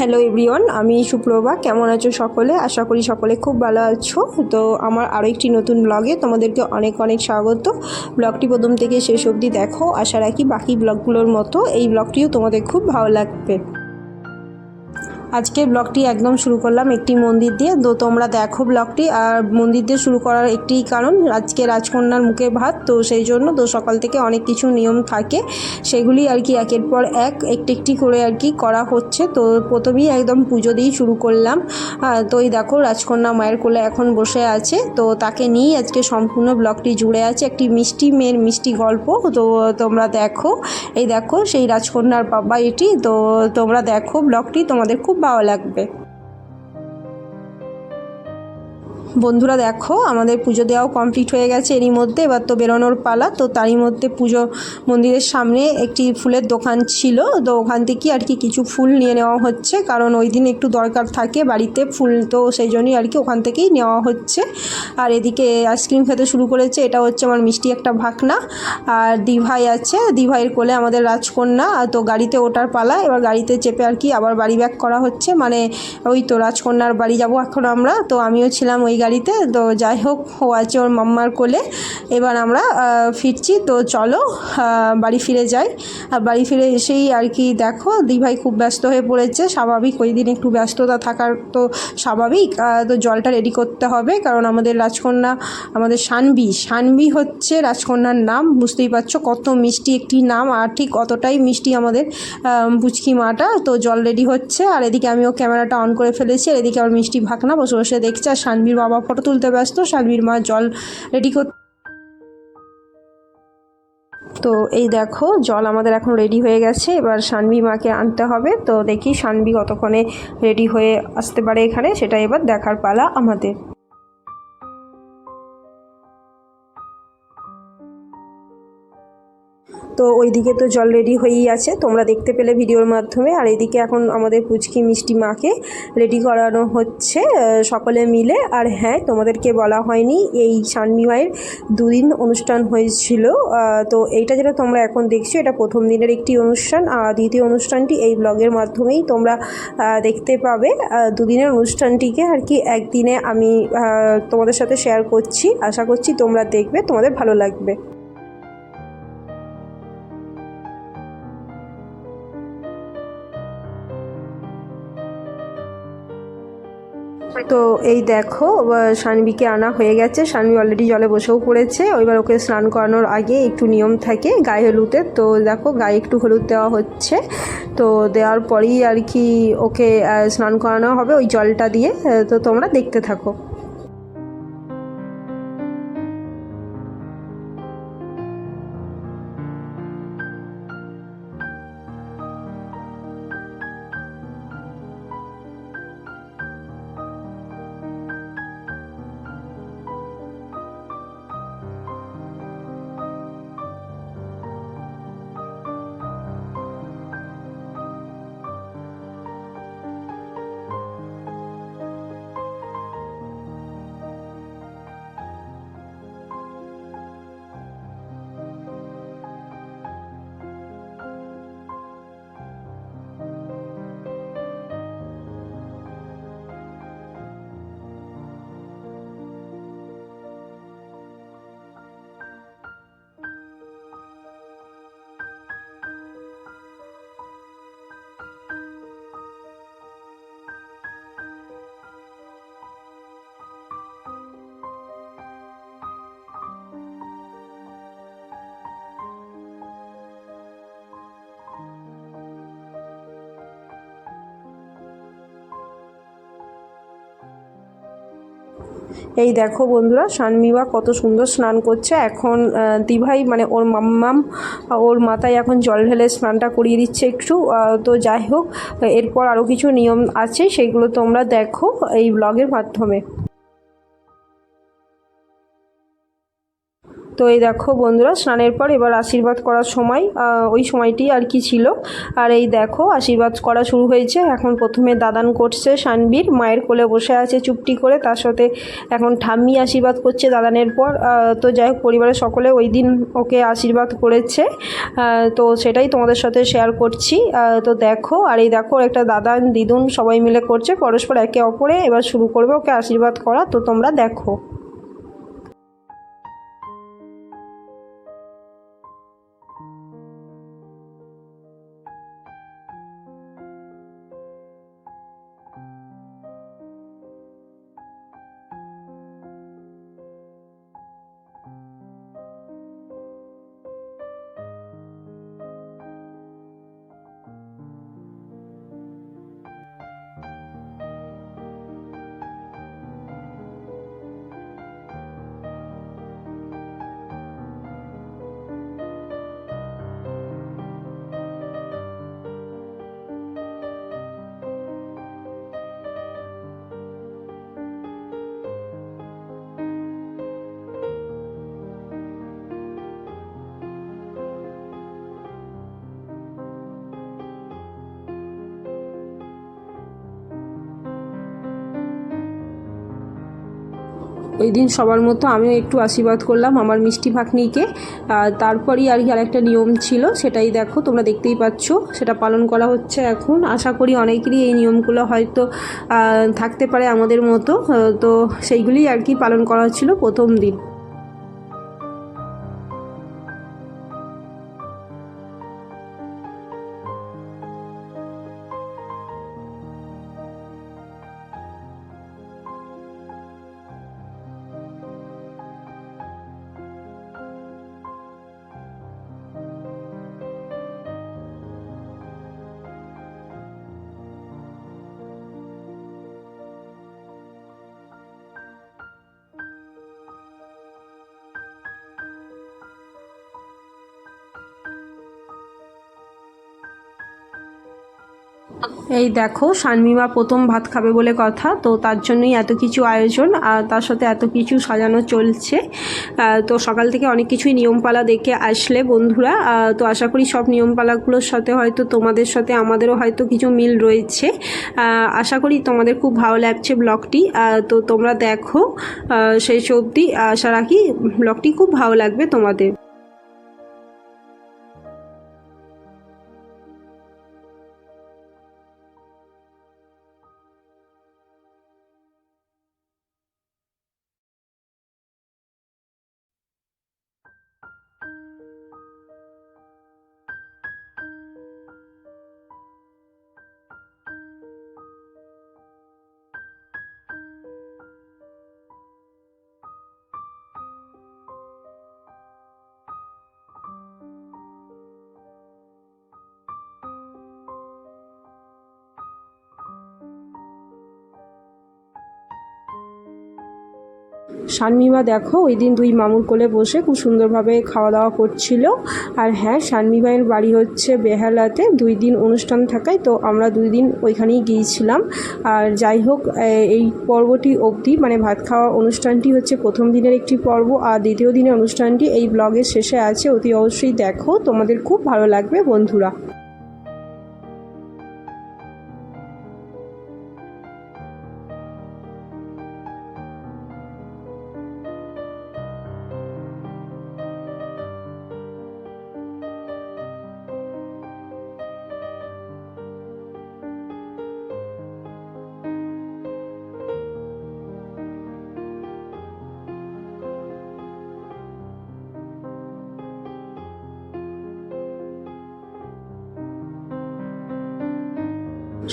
Hello everyone আমি সুপ্রভা। কেমন আছো সকলে? আশা করি সকলে খুব ভালো আছো। তো আমার আরও একটি নতুন ব্লগে তোমাদেরকে অনেক অনেক স্বাগত। ব্লগটি প্রথম থেকে শেষ অবধি দেখো। আশা রাখি বাকি ব্লগগুলোর মতো এই ব্লগটিও তোমাদের খুব ভালো লাগবে। আজকে ব্লগটি একদম শুরু করলাম একটি মন্দির দিয়ে। তো তোমরা দেখো ব্লগটি। আর মন্দির দিয়ে শুরু করার একটি কারণ, আজকে রাজকন্যার মুখে ভাত। তো সেই জন্য তো সকাল থেকে অনেক কিছু নিয়ম থাকে। সেগুলি আর কি একের পর এক, একটি একটি করে আর কি করা হচ্ছে। তো প্রথমেই একদম পুজো দিয়েই শুরু করলাম। তো এই দেখো রাজকন্যা মায়ের কোলে এখন বসে আছে। তো তাকে নিয়েই আজকে সম্পূর্ণ ব্লগটি জুড়ে আছে একটি মিষ্টি মেয়ের মিষ্টি গল্প। তো তোমরা দেখো। এই দেখো সেই রাজকন্যার বাবা এটি। তো তোমরা দেখো ব্লগটি। তোমাদের খুব ভালো লাগবে। বন্ধুরা দেখো, আমাদের পুজো দেওয়াও কমপ্লিট হয়ে গেছে এরই মধ্যে। এবার তো বেরোনোর পালা, তো তারই মধ্যে পুজো মন্দিরের সামনে একটি ফুলের দোকান ছিল। তো ওখান থেকে আর কি কিছু ফুল নিয়ে নেওয়া হচ্ছে, কারণ ওই দিন একটু দরকার থাকে বাড়িতে ফুল, তো সেই জন্যই আর কি ওখান থেকেই নেওয়া হচ্ছে। আর এদিকে আইসক্রিম খেতে শুরু করেছে, এটা হচ্ছে আমার মিষ্টি একটা ভাকনা। আর দিভাই আছে, দিভাইয়ের কোলে আমাদের রাজকন্যা তো গাড়িতে ওটার পালা, এবার গাড়িতে চেপে আর কি আবার বাড়ি ব্যাক করা হচ্ছে। মানে ওই তো রাজকন্যার বাড়ি যাব এখন আমরা, তো আমিও ছিলাম ওই গাড়িতে। তো যাই হোক ও আছে ওর মাম্মার কোলে। এবার আমরা ফিরছি। তো চলো বাড়ি ফিরে যাই। আর বাড়ি ফিরে এসেই আর কি দেখো দিভাই খুব ব্যস্ত হয়ে পড়েছে। স্বাভাবিক ওই দিন একটু ব্যস্ততা থাকার তো স্বাভাবিক। তো জলটা রেডি করতে হবে, কারণ আমাদের রাজকন্যা, আমাদের শানবি শানবি হচ্ছে রাজকন্যার নাম। বুঝতেই পারছ কত মিষ্টি একটি নাম, আর ঠিক অতটাই মিষ্টি আমাদের পুচকি মাটা। তো জল রেডি হচ্ছে, আর এদিকে আমিও ক্যামেরাটা অন করে ফেলেছি, আর এদিকে আমার মিষ্টি ভাকনা বসে বসে দেখছে, আর শানবির বাবা ফটো তুলতে ব্যস্ত শানবির মা জল রেডি করতে তো এই দেখো, জল আমাদের এখন রেডি হয়ে গেছে, এবার শানবি মাকে আনতে হবে। তো দেখি শানবি কতক্ষণে রেডি হয়ে আসতে পারে এখানে, সেটা এবার দেখার পালা আমাদের। তো ওইদিকে তো জল রেডি হয়েই আছে। তোমরা দেখতে পেলে ভিডিওর মাধ্যমে। আর এদিকে এখন আমাদের পুচকি মিষ্টি মাকে রেডি করানো হচ্ছে সকলে মিলে। আর হ্যাঁ তোমাদেরকে বলা হয়নি, এই শানমি মায়ের দুদিন অনুষ্ঠান হয়েছিল। তো এইটা যেটা তোমরা এখন দেখছ, এটা প্রথম দিনের একটি অনুষ্ঠান। আর দ্বিতীয় অনুষ্ঠানটি এই ব্লগের মাধ্যমেই তোমরা দেখতে পাবে। দুদিনের অনুষ্ঠানটিকে আর কি একদিনে আমি তোমাদের সাথে শেয়ার করছি। আশা করছি তোমরা দেখবে, তোমাদের ভালো লাগবে। তো এই দেখো সানবিকে আনা হয়ে গেছে। সানবি অলরেডি জলে বসেও পড়েছে। এবার ওকে স্নান করানোর আগে একটু নিয়ম থাকে, গায়ে হলুদের। তো দেখো, গায়ে একটু হলুদ দেওয়া হচ্ছে। তো দেওয়ার পরেই আর কি ওকে স্নান করানো হবে ওই জলটা দিয়ে। তো তোমরা দেখতে থাকো। এই দেখো বন্ধুরা শানমিবা কত সুন্দর স্নান করছে। এখন দিভাই মানে ওর মাম্মাম, ওর মাথায় এখন জল ঢেলে স্নানটা করিয়ে দিচ্ছে একটু। তো যাই হোক, এরপর আরও কিছু নিয়ম আছে, সেগুলো তোমরা দেখো এই ব্লগের মাধ্যমে। তো এই দেখো বন্ধুরা, স্নানের পর এবার আশীর্বাদ করার সময় ওই সময়টি আর কি ছিল। আর এই দেখো, আশীর্বাদ করা শুরু হয়েছে। এখন প্রথমে দাদান করছে সানবীর, মায়ের কোলে বসে আছে চুপটি করে, তার সাথে এখন ঠাম্মি আশীর্বাদ করছে দাদানের পর। তো যাই হোক, পরিবারের সকলে ওই দিন ওকে আশীর্বাদ করেছে। তো সেটাই তোমাদের সাথে শেয়ার করছি। তো দেখো, আর এই দেখো একটা দাদান, দিদুন সবাই মিলে করছে। পরস্পর একে অপরে এবার শুরু করবে ওকে আশীর্বাদ করা। তো তোমরা দেখো। ওই দিন সবার মতো আমিও একটু আশীর্বাদ করলাম আমার মিষ্টি ভাগ্নিকে। তারপরই আর কি আরেকটা নিয়ম ছিল, সেটাই দেখো, তোমরা দেখতেই পাচ্ছ, সেটা পালন করা হচ্ছে এখন। আশা করি অনেকেরই এই নিয়মগুলো হয়তো থাকতে পারে আমাদের মতো। তো সেইগুলি আর কি পালন করা হচ্ছিল প্রথম দিন। এই দেখো, শানমিমা প্রথম ভাত খাবে বলে কথা, তো তার জন্যই এত কিছু আয়োজন, আর তার সাথে এত কিছু সাজানো চলছে। তো সকাল থেকে অনেক কিছুই নিয়মপালা দেখে আসলে বন্ধুরা তো আশা করি সব নিয়মপালাগুলোর সাথে হয়তো তোমাদের সাথে আমাদেরও হয়তো কিছু মিল রয়েছে। আশা করি তোমাদের খুব ভালো লাগছে ব্লগটি তো তোমরা দেখো সেই সবটি আশা রাখি ব্লগটি খুব ভালো লাগবে তোমাদের। শানমিমা দেখো, ওই দিন দুই মামুর কোলে বসে খুব সুন্দরভাবে খাওয়া দাওয়া করছিল। আর হ্যাঁ শানমিমায়ের বাড়ি হচ্ছে বেহালাতে, দুই দিন অনুষ্ঠান থাকায়, তো আমরা দুই দিন ওইখানেই গিয়েছিলাম। আর যাই হোক এই পর্বটি অবধি মানে ভাত খাওয়া অনুষ্ঠানটি হচ্ছে প্রথম দিনের একটি পর্ব, আর দ্বিতীয় দিনের অনুষ্ঠানটি এই ব্লগের শেষে আছে, অতি অবশ্যই দেখো। তোমাদের খুব ভালো লাগবে, বন্ধুরা।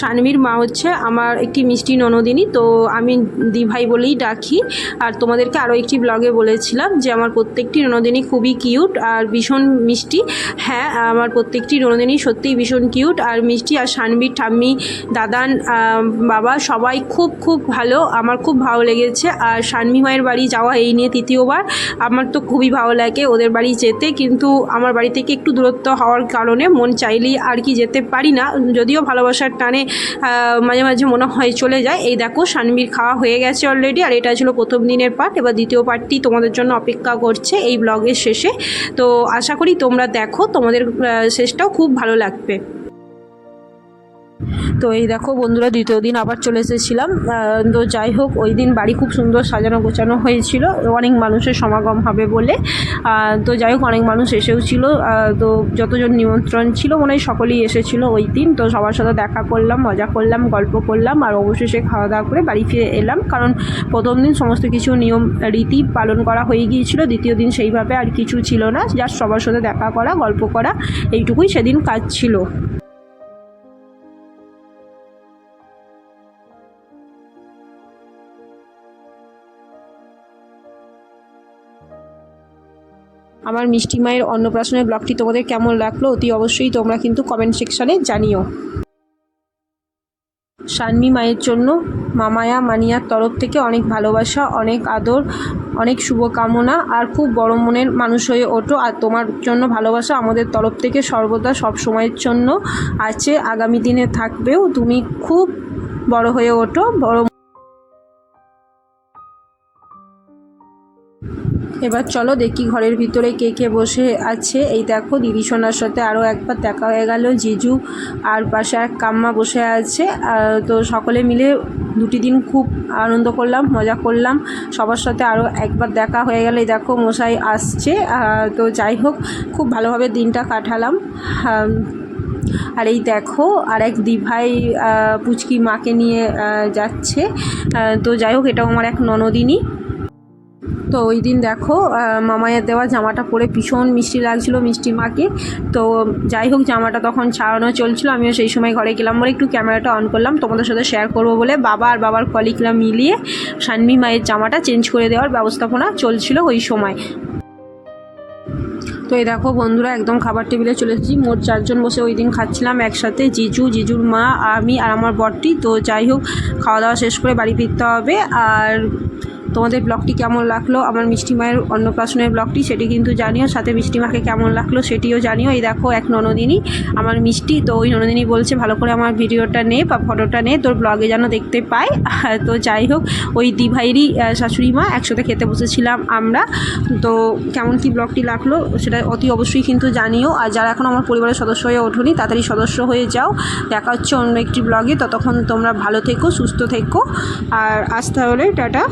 শানবীর মা হচ্ছে আমার একটি মিষ্টি ননদিনী, তো আমি দিভাই বলেই ডাকি। আর তোমাদেরকে আরও একটি ব্লগে বলেছিলাম যে, আমার প্রত্যেকটি ননদিনী খুবই কিউট আর ভীষণ মিষ্টি। হ্যাঁ আমার প্রত্যেকটি ননদিনী সত্যিই ভীষণ কিউট আর মিষ্টি। আর শানবীর ঠাম্মি দাদান বাবা সবাই খুব খুব ভালো। আমার খুব ভালো লেগেছে। আর শানমি মায়ের বাড়ি যাওয়া এই নিয়ে তৃতীয়বার। আমার তো খুবই ভালো লাগে ওদের বাড়ি যেতে। কিন্তু আমার বাড়ি থেকে একটু দূরত্ব হওয়ার কারণে মন চাইলেই আর কি যেতে পারি না। যদিও ভালোবাসার টানে মাঝে মাঝে মনে হয় চলে যায়। এই দেখো, সানবির খাওয়া হয়ে গেছে অলরেডি আর এটা ছিল প্রথম দিনের পার্ট এবার দ্বিতীয় পার্টটি তোমাদের জন্য অপেক্ষা করছে এই ব্লগের শেষে। তো আশা করি তোমরা দেখো, তোমাদের শেষটাও খুব ভালো লাগবে। তো এই দেখো বন্ধুরা, দ্বিতীয় দিন আবার চলে এসেছিলাম। তো যাই হোক, ওই দিন বাড়ি খুব সুন্দর সাজানো গোছানো হয়েছিল। অনেক মানুষের সমাগম হবে বলে। তো যাই হোক, অনেক মানুষ এসেও ছিল। তো যতজন নিমন্ত্রণ ছিল, মনে হয় সকলেই এসেছিল ওই দিন। তো সবার সাথে দেখা করলাম, মজা করলাম, গল্প করলাম আর অবশেষে খাওয়া দাওয়া করে বাড়ি ফিরে এলাম। কারণ প্রথম দিন সমস্ত কিছু নিয়ম, রীতি পালন করা হয়ে গিয়েছিল। দ্বিতীয় দিন সেইভাবে আর কিছু ছিল না। জাস্ট সবার সাথে দেখা করা, গল্প করা, এইটুকুই সেদিন কাজ ছিল। আমার মিষ্টি মায়ের অন্নপ্রাশনের ব্লগটি তোমাদের কেমন লাগল অতি অবশ্যই তোমরা কিন্তু কমেন্ট সেকশানে জানিও। সান্মি মায়ের জন্য মামায়া মানিয়ার তরফ থেকে অনেক ভালোবাসা, অনেক আদর, অনেক শুভকামনা আর খুব বড় মনের মানুষ হয়ে ওঠো। আর তোমার জন্য ভালোবাসা আমাদের তরফ থেকে সর্বদা সব সময়ের জন্য আছে। আগামী দিনে থাকবেও তুমি খুব বড় হয়ে ওঠো। বড় এবার চলো দেখি ঘরের ভিতরে কে কে বসে আছে। এই দেখো দিদি সোনার সাথে আরও একবার দেখা হয়ে গেল। জিজু আর পাশে এক কাম্মা বসে আছে। তো সকলে মিলে দুটি দিন খুব আনন্দ করলাম, মজা করলাম। সবার সাথে আরও একবার দেখা হয়ে গেল দেখো মশাই আসছে। তো যাই হোক, খুব ভালোভাবে দিনটা কাটালাম। আর এই দেখো আর এক দিভাই পুচকি মাকে নিয়ে যাচ্ছে। তো যাই হোক, এটাও আমার এক ননদিনী। তো ওই দিন দেখো মামায়ের দেওয়া জামাটা পরে ভীষণ মিষ্টি লাগছিল মিষ্টি মাকে। তো যাই হোক, জামাটা তখন ছাড়ানো চলছিল, আমিও সেই সময় ঘরে গেলাম বলে একটু ক্যামেরাটা অন করলাম। তোমাদের সাথে শেয়ার করব বলে বাবা আর বাবার কলিগরা মিলিয়ে সানমি মায়ের জামাটা চেঞ্জ করে দেওয়ার ব্যবস্থাপনা চলছিল ওই সময়। তো এই দেখো বন্ধুরা, একদম খাবার টেবিলে চলে এসেছি। মোট চারজন বসে ওই দিন খাচ্ছিলাম একসাথে, জিজু, জিজুর মা, আমি আর আমার বরটি। তো যাই হোক, খাওয়া দাওয়া শেষ করে বাড়ি ফিরতে হবে। আর তোমাদের ব্লগটি কেমন লাগল? আমার মিষ্টি মায়ের অন্নপ্রাশনের ব্লগটি সেটি কিন্তু জানিও, সাথে মিষ্টি মাকে কেমন লাগল সেটিও জানিও। এই দেখো, এক ননদিনী, আমার মিষ্টি। তো ওই ননদিনী বলছে, ভালো করে আমার ভিডিওটা নে বা ফটোটা নে, তোর ব্লগে যেন দেখতে পায় তো যাই হোক, ওই দিভাইরই শাশুড়ি মা একসাথে খেতে বসেছিলাম আমরা। তো কেমন কি ব্লগটি লাগল সেটা অতি অবশ্যই কিন্তু জানিও। আর যারা এখন আমার পরিবারের সদস্য হয়ে ওঠোনি, তাড়াতাড়ি সদস্য হয়ে যাও। দেখা হচ্ছে অন্য একটি ব্লগে। ততক্ষণ তোমরা ভালো থেকো, সুস্থ থেকো। আর আজ তাহলে টাটা।